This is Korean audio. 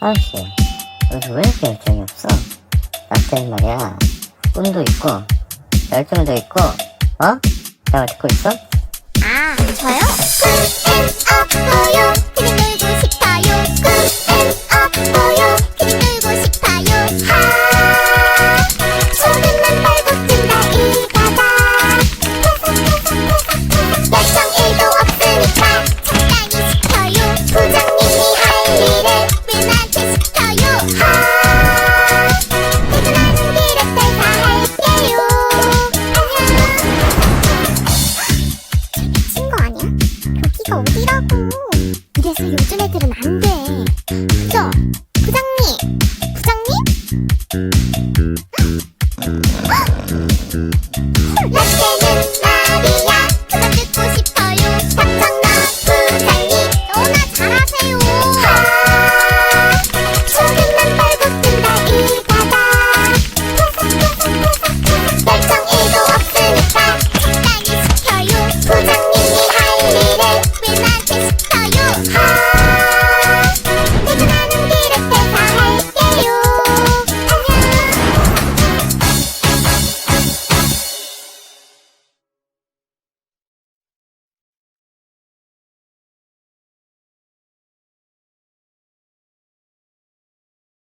아저씨, 요즘 왜 이렇게 열정이 없어? 나한테는 말이야, 꿈도 있고, 열정도 있고, 어? 나 듣고 있어? 아, 저요? 어디라고? 이래서 요즘 애들은 안 돼. 그죠? 부장님! 부장님? 헉! 헐, 라떼